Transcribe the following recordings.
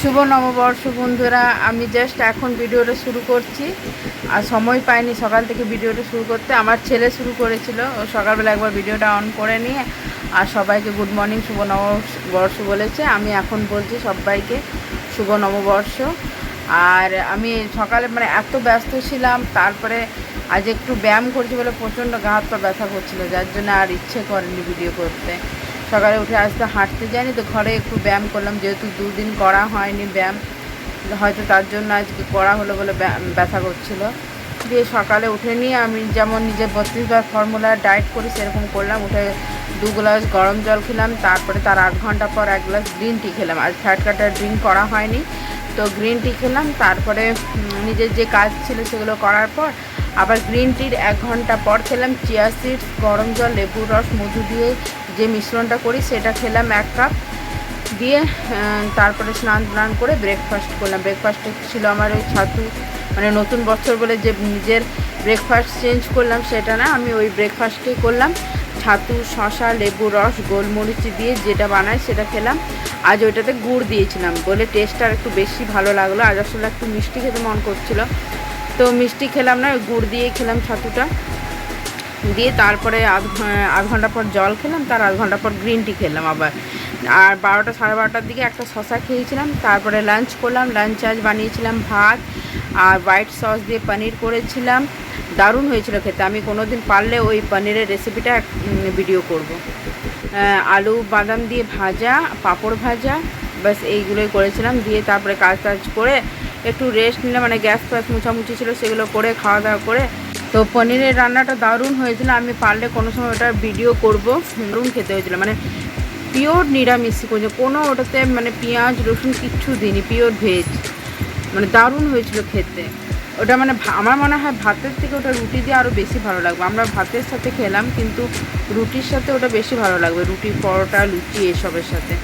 শুভ নববর্ষ বন্ধুরা, আমি জাস্ট এখন ভিডিওটা শুরু করছি। আর সময় পাইনি সকাল থেকে ভিডিওটা শুরু করতে, আমার ছেলে শুরু করেছিল। ও সকালবেলা একবার ভিডিওটা অন করে নিয়ে, আর সবাইকে গুড মর্নিং শুভ নববর্ষ বলেছে। আমি এখন বলছি সবাইকে শুভ নববর্ষ। আর আমি সকালে মানে এত ব্যস্ত ছিলাম, তারপরে আজ একটু ব্যায়াম করছি বলে প্রচণ্ড গা হাত পা ব্যথা করছিল, যার জন্য আর ইচ্ছে করেনি ভিডিও করতে। সকালে উঠে আসতে হাঁটতে যাইনি, তো ঘরে একটু ব্যায়াম করলাম, যেহেতু দুদিন করা হয়নি ব্যায়াম, হয়তো তার জন্য আজকে করা হলো বলে ব্যা- ব্যথা করছিল। দিয়ে সকালে উঠে নিয়ে আমি যেমন নিজের বত্রিশ বার ফর্মুলার ডায়েট করি, সেরকম করলাম, উঠে দু গ্লাস গরম জল খেলাম, তারপরে তার আট ঘণ্টা পর এক গ্লাস গ্রিন টি খেলাম। আজ ফ্যাট কাটার ড্রিঙ্ক করা হয়নি তো গ্রিন টি খেলাম। তারপরে নিজের যে কাজ ছিল সেগুলো করার পর আবার গ্রিন টির এক ঘণ্টা পর খেলাম চিয়া সিডস গরম জল, লেবুর রস, মধু দিয়ে যে মিশ্রণটা করি সেটা খেলাম এক কাপ। দিয়ে তারপরে স্নান টান করে ব্রেকফাস্ট করলাম। ব্রেকফাস্টে ছিল আমার ওই ছাতু মানে নতুন বছর বলে যে নিজের ব্রেকফাস্ট চেঞ্জ করলাম সেটা না, আমি ওই ব্রেকফাস্টেই করলাম। ছাতু শশা লেবু রস, গোলমরিচ দিয়ে যেটা বানায় সেটা খেলাম। আজ ওইটাতে গুড় দিয়েছিলাম। বলে টেস্টটা একটু বেশি ভালো লাগল। আজ আসলে একটু মিষ্টি খেতে মন করছিল। তো মিষ্টি খেলাম না, গুড় দিয়ে খেলাম ছাতুটা। দিয়ে তারপরে আধ আধ ঘণ্টা পর জল খেলাম, তার আধ ঘণ্টা পর গ্রিন টি খেলাম আবার। আর বারোটা সাড়ে বারোটার দিকে একটা শশা খেয়েছিলাম। তারপরে লাঞ্চ করলাম। লাঞ্চ আজ বানিয়েছিলাম ভাত আর হোয়াইট সস দিয়ে পনির করেছিলাম। দারুণ হয়েছিল খেতে। আমি কোনো দিন পারলে ওই পনিরের রেসিপিটা ভিডিও করব। আলু বাদাম দিয়ে ভাজা, পাঁপড় ভাজা, ব্যাস এইগুলোই করেছিলাম। দিয়ে তারপরে কাজ টাজ করে একটু রেস্ট নিলে মানে গ্যাস ফ্যাস মুছামুছি ছিল সেগুলো করে, খাওয়া দাওয়া করে। তো পনিরের রান্নাটা দারুণ হয়েছিল। আমি পারলে কোনো সময় ওটা ভিডিও করব। দারুণ খেতে হয়েছিল। মানে পিওর নিরামিষ করছে কোনো ওটাতে মানে পেঁয়াজ, রসুন কিচ্ছু দিইনি। পিওর ভেজ মানে দারুণ হয়েছিল খেতে। ওটা মানে আমার মনে হয় ভাতের থেকে ওটা রুটি দিয়ে আরও বেশি ভালো লাগবে। আমরা ভাতের সাথে খেলাম, কিন্তু রুটির সাথে ওটা বেশি ভালো লাগবে, রুটি, পরোটা, লুচি এসবের সাথে।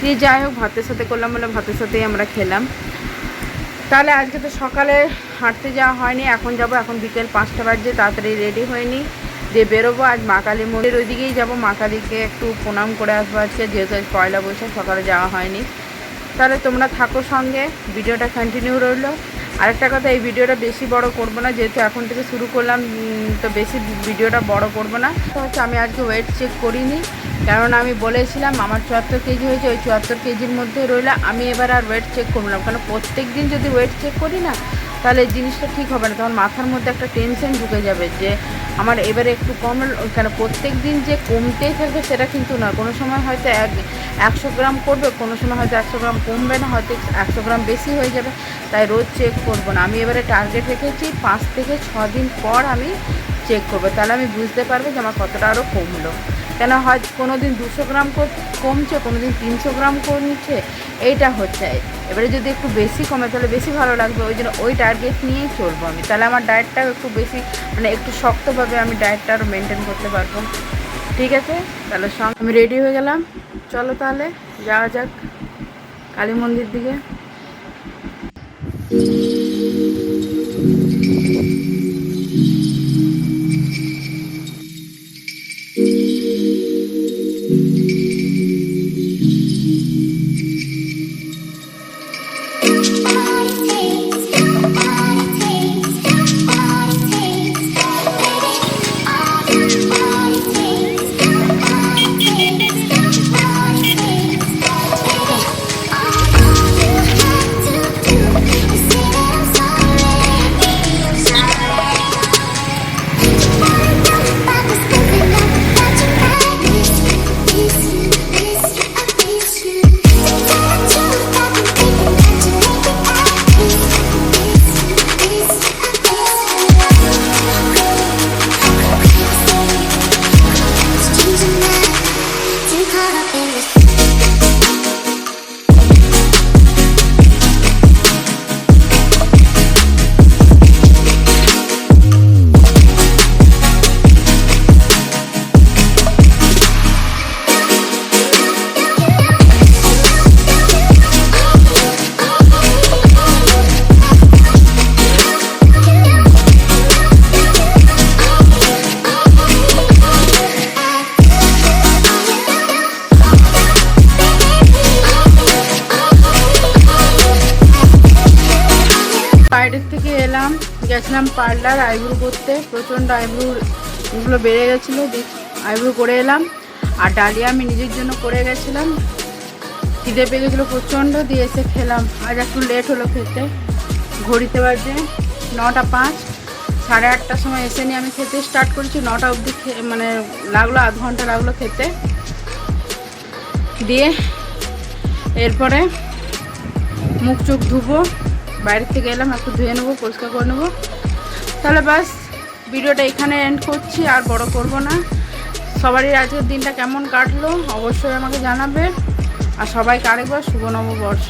দিয়ে যাই হোক, ভাতের সাথে করলাম বলে ভাতের সাথেই আমরা খেলাম। তাহলে আজকে তো সকালে হাঁটতে যাওয়া হয়নি, এখন যাব, এখন বিকেল পাঁচটা বাজে তাড়াতাড়ি রেডি হয়নি দিয়ে বেরোবো, আজ মা কালী মন্দির ওইদিকেই যাব, মা কালীকে একটু প্রণাম করে আসব আজকে, যেহেতু আজ পয়লা বৈশাখ, সকালে যাওয়া হয়নি। তাহলে তোমরা থাকো সঙ্গে, ভিডিওটা কন্টিনিউ রইল। আরেকটা কথা, এই ভিডিওটা বেশি বড় করব না, যেহেতু এখন থেকে শুরু করলাম তো বেশি ভিডিওটা বড় করব না। তো হচ্ছে আমি আজকে ওয়েট চেক করিনি, কারণ আমি বলেছিলাম আমার চুয়াত্তর কেজি হয়েছে, ওই চুয়াত্তর কেজির মধ্যে রইলে। আমি এবার আর ওয়েট চেক করব না, কারণ প্রত্যেক দিন যদি ওয়েট চেক করি না, তাহলে জিনিসটা ঠিক হবে না। তখন মাথার মধ্যে একটা টেনশন ঢুকে যাবে যে, আমার এবারে একটু কম, কেন প্রত্যেক দিন যে কমতেই থাকবে সেটা কিন্তু না কোনো সময় হয়তো এক, একশো গ্রাম করবে, কোনো সময় হয়তো একশো গ্রাম কমবে না, হয়তো একশো গ্রাম বেশি হয়ে যাবে। তাই রোজ চেক করব না। আমি এবারে টার্গেট রেখেছি, পাঁচ থেকে ছ দিন পর আমি চেক করব। তাহলে আমি বুঝতে পারব যে আমার কতটা আরও কমলো। কেন হয় কোনো দিন দুশো গ্রাম কমছে কোনো দিন তিনশো গ্রাম কমছে, এইটা হচ্ছে। এবারে যদি একটু বেশি কমে, তাহলে বেশি ভালো লাগবে। ওই জন্য ওই টার্গেট নিয়েই চলবো আমি। তাহলে আমার ডায়েটটাও একটু বেশি মানে একটু শক্তভাবে আমি ডায়েটটা আরও মেনটেন করতে পারব। ঠিক আছে? তাহলে সঙ্গে আমি রেডি হয়ে গেলাম। চলো তাহলে, যাওয়া যাক কালী মন্দির দিকে। Thank you. বাইরের থেকে এলাম, গেছিলাম পার্লার, আইব্রো করতে, প্রচণ্ড আইব্রো এগুলো বেড়ে গেছিল আইব্রো করে এলাম। আর ডালিয়া আমি নিজের জন্য করে গেছিলাম। খিদে পেয়ে গেছিল প্রচণ্ড, দিয়ে এসে খেলাম। আজ একটু লেট হলো খেতে। ঘড়িতে বাজে নটা পাঁচ, সাড়ে আটটার সময় এসে নিয়ে আমি খেতে স্টার্ট করেছি। নটা অবধি মানে লাগল, আধ ঘণ্টা লাগল খেতে। দিয়ে এরপরে মুখ চোখ ধুবো। বাইরের থেকে এলাম, একটু ধুয়ে নেব, পরিষ্কার করে নেব। তাহলে বাস, ভিডিওটা এখানে এন্ড করছি, আর বড় করব না। সবারই আজকের দিনটা কেমন কাটলো, অবশ্যই আমাকে জানাবে। আর সবাইকে আরেকবার শুভ নববর্ষ।